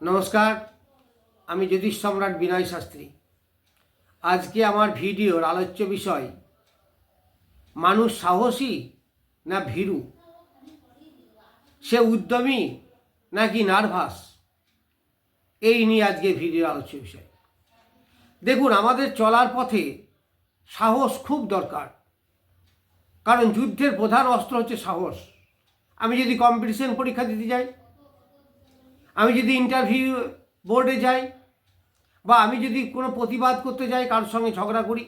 নমস্কার, আমি জ্যোতিষ সম্রাট বিনয় শাস্ত্রী। আজকে আমার ভিডিওর আলোচ্য বিষয়, মানুষ সাহসী না ভীরু? সে উদ্যমী নাকি নার্ভাস? এই নিয়ে আজকে ভিডিওর আলোচ্য বিষয়। দেখুন, আমাদের চলার পথে সাহস খুব দরকার। কারণ যুদ্ধের প্রধান অস্ত্র হচ্ছে সাহস। আমি যদি কম্পিটিশন পরীক্ষা দিতে যাই আমি যদি ইন্টারভিউ বোর্ডে যাই বা আমি যদি কোনো প্রতিবাদ করতে যাই কারোর সঙ্গে ঝগড়া করি,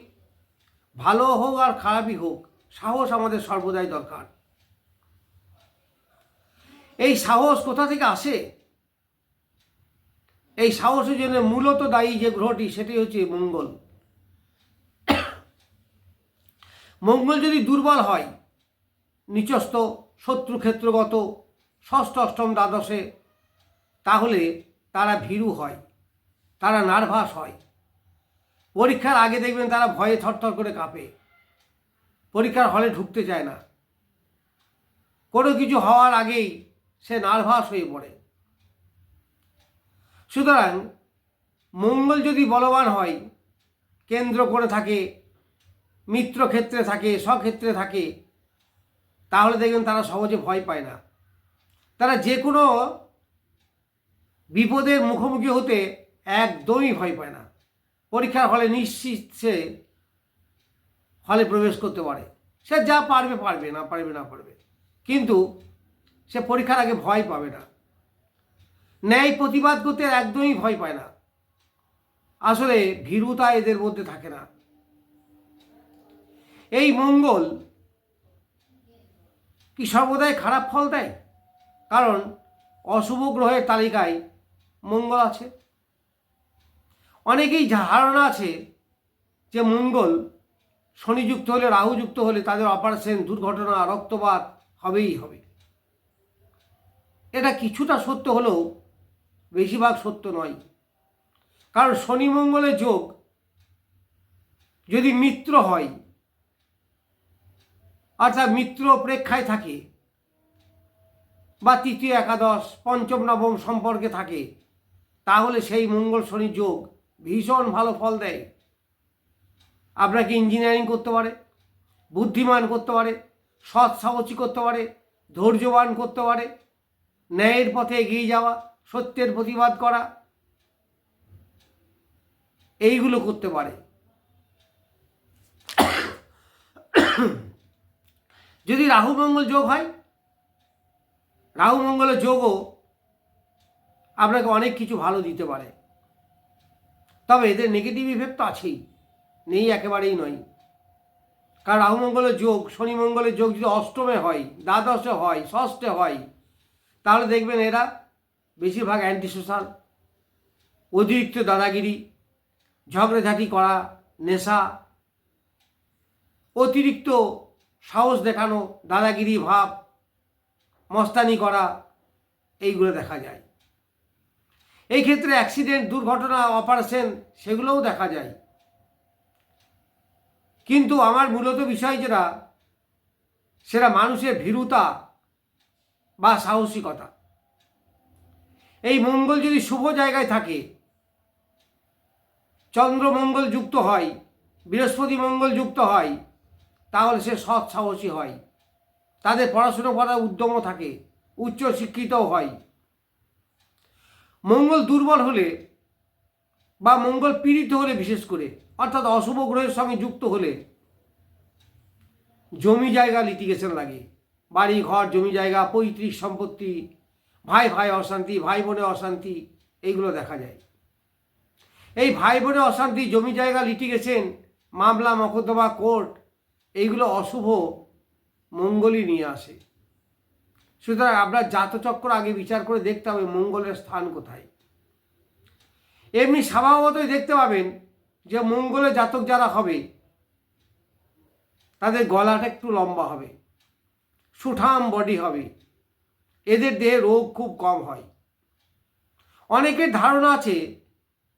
ভালো হোক আর খারাপই হোক, সাহস আমাদের সর্বদাই দরকার। এই সাহস কোথা থেকে আসে? এই সাহসের জন্য মূলত দায়ী যে গ্রহটি, সেটি হচ্ছে মঙ্গল। মঙ্গল যদি দুর্বল হয়, নিচস্থ, শত্রুক্ষেত্রগত, ষষ্ঠ, অষ্টম, দ্বাদশে তাহলে তারা ভীরু হয়, তারা নার্ভাস হয়। পরীক্ষার আগে দেখবেন তারা ভয়ে থরথর করে কাঁপে। পরীক্ষার হলে ঢুকতে চায় না। কোনো কিছু হওয়ার আগেই সে নার্ভাস হয়ে পড়ে। সুতরাং মঙ্গল যদি বলবান হয়, কেন্দ্র করে থাকে, মিত্র ক্ষেত্রে থাকে, স্বক্ষেত্রে থাকে, তাহলে দেখবেন তারা সহজে ভয় পায় না। তারা যে কোনো বিপদের মুখোমুখি হতে একদমই ভয় পায় না। পরীক্ষার হলে নিশ্চিত সে হলে প্রবেশ করতে পারে। সে যা পারবে পারবে, না পারবে না পারবে। কিন্তু সে পরীক্ষার আগে ভয় পাবে না। ন্যায় প্রতিবাদ করতে একদমই ভয় পায় না। আসলে ভীরুতা এদের মধ্যে থাকে না। এই মঙ্গল কি সর্বদাই খারাপ ফল দেয়? কারণ অশুভ গ্রহের তালিকায় মঙ্গল আছে। অনেকেই ধারণা আছে যে মঙ্গল শনিযুক্ত হলে রাহুযুক্ত হলে তাদের অপারেশন দুর্ঘটনা, রক্তপাত হবেই হবে। এটা কিছুটা সত্য হলেও বেশিরভাগ সত্য নয়। কারণ শনি মঙ্গলের যোগ যদি মিত্র হয়, অর্থাৎ মিত্র প্রেক্ষায় থাকে, বা তৃতীয় একাদশ, পঞ্চম, নবম সম্পর্কে থাকে তাহলে সেই মঙ্গল শনি যোগ ভীষণ ভালো ফল দেয়। আপনাকে ইঞ্জিনিয়ারিং করতে পারে? বুদ্ধিমান করতে পারে? সৎ সাহসী করতে পারে? ধৈর্যবান করতে পারে? ন্যায়ের পথে এগিয়ে যাওয়া, সত্যের প্রতিবাদ করা, এইগুলো করতে পারে। যদি রাহু মঙ্গল যোগ হয়, রাহু মঙ্গলের যোগও আপনাকে অনেক কিছু ভালো দিতে পারে। তবে এদের নেগেটিভ ইফেক্ট তো আছেই, নেই একেবারেই নয়। কারণ রাহু মঙ্গলের যোগ, শনি মঙ্গলের যোগ যদি অষ্টমে হয়, দ্বাদশে হয়, ষষ্ঠে হয়, তাহলে দেখবেন এরা বেশিরভাগ অ্যান্টি সোশ্যাল অতিরিক্ত দাদাগিরি, ঝগড়াঝাটি করা, নেশা, অতিরিক্ত সাহস দেখানো, দাদাগিরি, ভাব, মস্তানি করা, এইগুলো দেখা যায়। এই ক্ষেত্রে অ্যাক্সিডেন্ট দুর্ঘটনা অপারেশন সেগুলোও দেখা যায়। কিন্তু আমার মূলত বিষয় যেটা, সেটা মানুষের ভীরুতা বা সাহসিকতা। এই মঙ্গল যদি শুভ জায়গায় থাকে, চন্দ্র মঙ্গল যুক্ত হয়, বৃহস্পতি মঙ্গল যুক্ত হয়, তাহলে সে সৎ সাহসী হয়। তাদের পড়াশুনো করার উদ্যমও থাকে উচ্চ শিক্ষিতও হয়। মঙ্গল দুর্বল হলে বা মঙ্গল পীড়িত হলে বিশেষ করে, অর্থাৎ অশুভ গ্রহের সঙ্গে যুক্ত হলে জমি জায়গা লিটিগেশন লাগে। বাড়ি ঘর, জমি জায়গা, পৈতৃক সম্পত্তি, ভাই ভাই অশান্তি, ভাই বোনে অশান্তি, এইগুলো দেখা যায়। এই ভাই বোনে অশান্তি, জমি জায়গা লিটিগেশন মামলা, মকদ্দমা কোর্ট এইগুলো অশুভ মঙ্গলই নিয়ে আসে। সুতরাং আপনার জাতচক্র আগে বিচার করে দেখতে হবে মঙ্গলের স্থান কোথায়। এমনি স্বভাবতই দেখতে পাবেন যে মঙ্গলের জাতক যারা হবে, তাদের গলাটা একটু লম্বা হবে, সুঠাম বডি হবে। এদের দেহে রোগ খুব কম হয়। অনেকের ধারণা আছে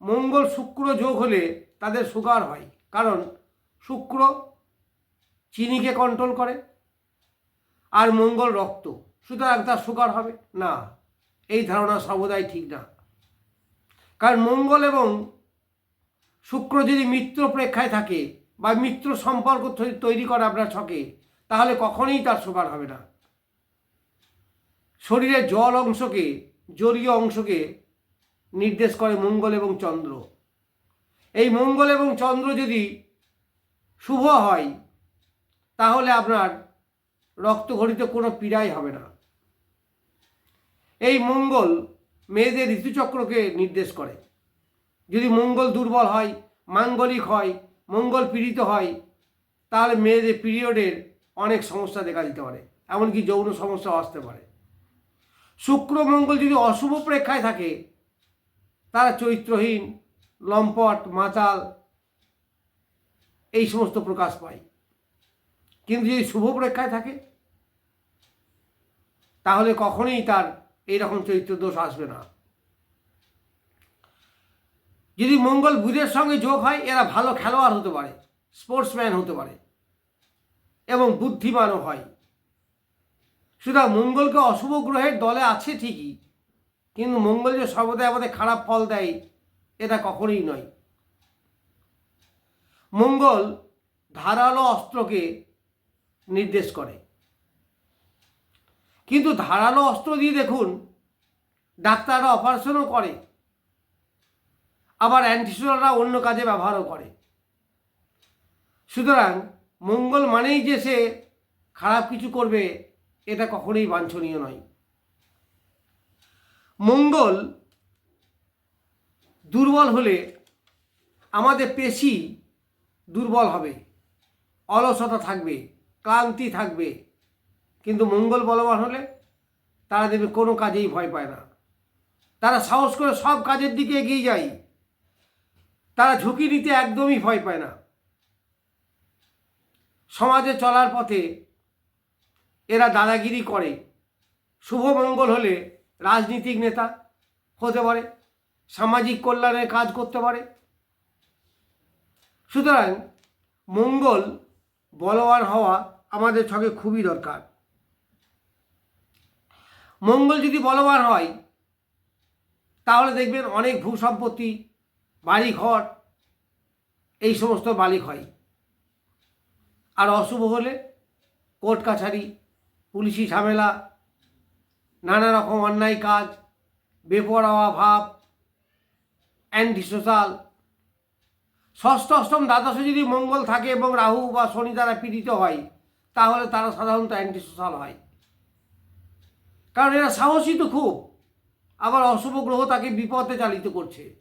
মঙ্গল শুক্র যোগ হলে তাদের সুগার হয়, কারণ শুক্র চিনিকে কন্ট্রোল করে আর মঙ্গল রক্ত। সুতরাং তার সুগার হবে। না, এই ধারণা সর্বদাই ঠিক না। কারণ মঙ্গল এবং শুক্র যদি মিত্র প্রেক্ষায় থাকে বা মিত্র সম্পর্ক তৈরি করে আপনার ছকে, তাহলে কখনোই তার সুপার হবে না। শরীরের জল অংশকে, জলীয় অংশকে নির্দেশ করে মঙ্গল এবং চন্দ্র। এই মঙ্গল এবং চন্দ্র যদি শুভ হয়, তাহলে আপনার রক্তঘটিত কোনো পীড়াই হবে না। এই মঙ্গল মেয়েদের ঋতুচক্রকে নির্দেশ করে। যদি মঙ্গল দুর্বল হয়, মাঙ্গলিক হয়, মঙ্গল পীড়িত হয় তাহলে মেয়েদের পিরিয়ডের অনেক সমস্যা দেখা দিতে পারে, এমনকি যৌন সমস্যাও আসতে পারে। শুক্র মঙ্গল যদি অশুভ প্রেক্ষায় থাকে, তারা চরিত্রহীন, লম্পট, মাতাল, এই সমস্ত প্রকাশ পায়। কিন্তু যদি শুভ প্রেক্ষায় থাকে, তাহলে কখনোই তার এইরকম চরিত্র দোষ আসবে না। যদি মঙ্গল বুধের সঙ্গে যোগ হয়, এরা ভালো খেলোয়াড় হতে পারে স্পোর্টসম্যান হতে পারে, এবং বুদ্ধিমানও হয়। সুতরাং মঙ্গলকে অশুভ গ্রহের দলে আছে ঠিকই, কিন্তু মঙ্গল যে সর্বদাই আমাদের খারাপ ফল দেয়, এটা কখনোই নয়। মঙ্গল ধারালো অস্ত্রকে নির্দেশ করে। কিন্তু ধারালো অস্ত্র দিয়ে দেখুন, ডাক্তাররা অপারেশনও করে, আবার অ্যান্টিসোলাররা অন্য কাজে ব্যবহারও করে। সুতরাং মঙ্গল মানেই যে সে খারাপ কিছু করবে, এটা কখনোই বাঞ্ছনীয় নয়। মঙ্গল দুর্বল হলে আমাদের পেশি দুর্বল হবে, অলসতা থাকবে। ক্লান্তি থাকবে। কিন্তু মঙ্গল বলবান হলে তারা দেবে কোনো কাজেই ভয় পায় না। তারা সাহস করে সব কাজের দিকে এগিয়ে যায়। তারা ঝুঁকি নিতে একদমই ভয় পায় না। সমাজে চলার পথে এরা দাদাগিরি করে। শুভ মঙ্গল হলে রাজনীতিক নেতা হতে পারে, সামাজিক কল্যাণের কাজ করতে পারে। সুতরাং মঙ্গল বলবান হওয়া আমাদের ছকে খুবই দরকার। মঙ্গল যদি বলবান হয়, তাহলে দেখবেন অনেক ভূ সম্পত্তি, বাড়িঘর, এই সমস্ত মালিক হয়। আর অশুভ হলে কোর্ট কাছারি, পুলিশি ঝামেলা, নানা রকম অন্যায় কাজ, বেপরোয়া ভাব অ্যান্টি সোশ্যাল ষষ্ঠ, অষ্টম দ্বাদশে যদি মঙ্গল থাকে এবং রাহু বা শনি দ্বারা পীড়িত হয়, তাহলে তারা সাধারণত অ্যান্টি সোশ্যাল হয়। কারণ এরা সাহসী তো খুব, আবার অশুভ গ্রহ তাকে বিপদে চালিত করছে।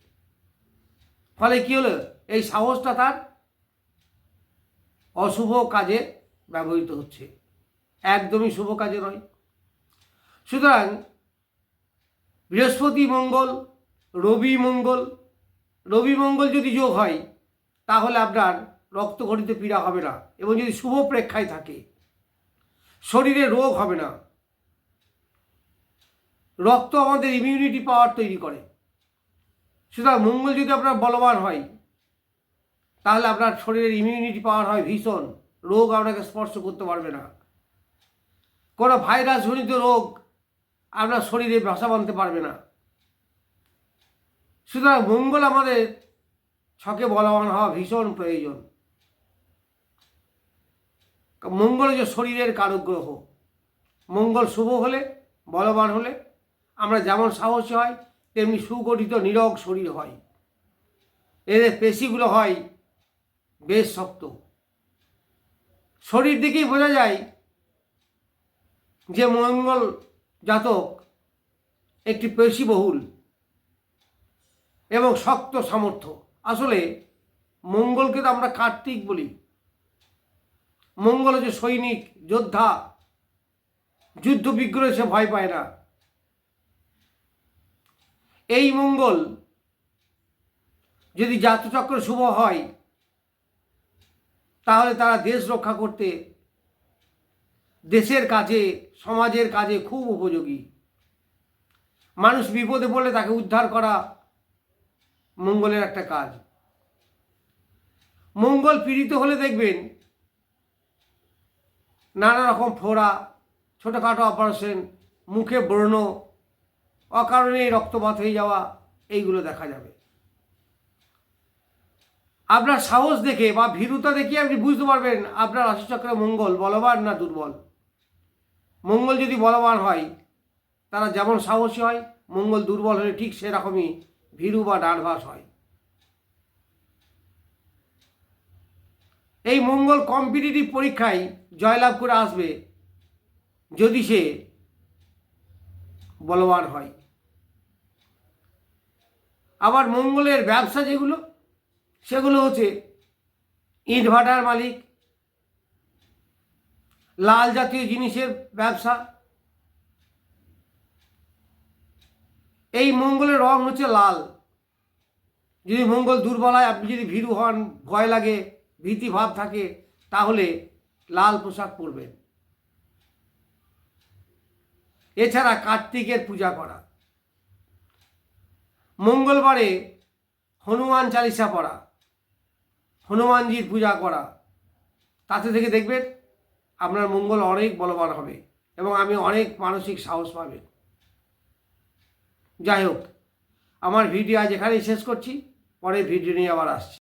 ফলে কী হলো? এই সাহসটা তার অশুভ কাজে ব্যবহৃত হচ্ছে। একদমই শুভ কাজে নয়। সুতরাং বৃহস্পতি মঙ্গল, রবি মঙ্গল রবি মঙ্গল যদি যোগ হয় তাহলে আপনার রক্তঘটিত পীড়া হবে না এবং যদি শুভ প্রেক্ষায় থাকে, শরীরে রোগ হবে না। রক্ত আমাদের ইমিউনিটি পাওয়ার তৈরি করে। সুতরাং মঙ্গল যদি আপনার বলবান হয়, তাহলে আপনার শরীরের ইমিউনিটি পাওয়ার হয় ভীষণ। রোগ আপনাকে স্পর্শ করতে পারবে না। কোনো ভাইরাসজনিত রোগ আপনার শরীরে বাসা বাঁধতে পারবে না। সুতরাং মঙ্গল আমাদের ছকে বলবান হওয়া ভীষণ প্রয়োজন। মঙ্গল যে শরীরের কারক গ্রহ মঙ্গল শুভ হলে, বলবান হলে, আমরা যেমন সাহসী হয়, তেমনি সুগঠিত নিরগ শরীর হয়। এদের পেশিগুলো হয় বেশ শক্ত। শরীর দিকেই বোঝা যায় যে মঙ্গল জাতক একটি পেশিবহুল এবং শক্ত সামর্থ্য। আসলে মঙ্গলকে তো আমরা কার্তিক বলি। মঙ্গল যে সৈনিক, যোদ্ধা। যুদ্ধ বিগ্রহে সে ভয় পায় না। এই মঙ্গল যদি জাতচক্র শুভ হয়, তাহলে তারা দেশ রক্ষা করতে দেশের কাজে, সমাজের কাজে খুব উপযোগী। মানুষ বিপদে পড়লে তাকে উদ্ধার করা মঙ্গলের একটা কাজ। মঙ্গল পীড়িত হলে দেখবেন নানা রকম ফোড়া, ছোটোখাটো অপারেশন মুখে ব্রণ, অকারণেই রক্তপাত হয়ে যাওয়া, এইগুলো দেখা যাবে। আপনার সাহস দেখে বা ভীরুতা দেখে আপনি বুঝতে পারবেন আপনার রাশিচক্রে মঙ্গল বলবান না দুর্বল। মঙ্গল যদি বলবান হয়, তারা যেমন সাহসী হয়, মঙ্গল দুর্বল হলে ঠিক সেরকমই ভীরু বা ডারভাস হয়। এই মঙ্গল কম্পিটিটিভ পরীক্ষায় জয়লাভ করে আসবে যদি সে বলবান হয়। আবার মঙ্গলের ব্যবসা যেগুলো, সেগুলো হচ্ছে ইটভাটার মালিক, লাল জাতীয় জিনিসের ব্যবসা এই মঙ্গলের রং হচ্ছে লাল। যদি মঙ্গল দুর্বল হয়, আপনি যদি ভীরু হন, ভয় লাগে ভীতি ভাব থাকে, তাহলে লাল পোশাক পরবেন। এছাড়া কার্তিকের পূজা করা। মঙ্গলবারে হনুমান চালিসা পড়া, হনুমানজির পূজা করা। তাতে থেকে দেখবেন, আপনার মঙ্গল অনেক বলবান হবে এবং আমি অনেক মানসিক সাহস পাবেন। যাই হোক আমার ভিডিও আজ এখানেই শেষ করছি পরে ভিডিও নিয়ে আবার আসছি।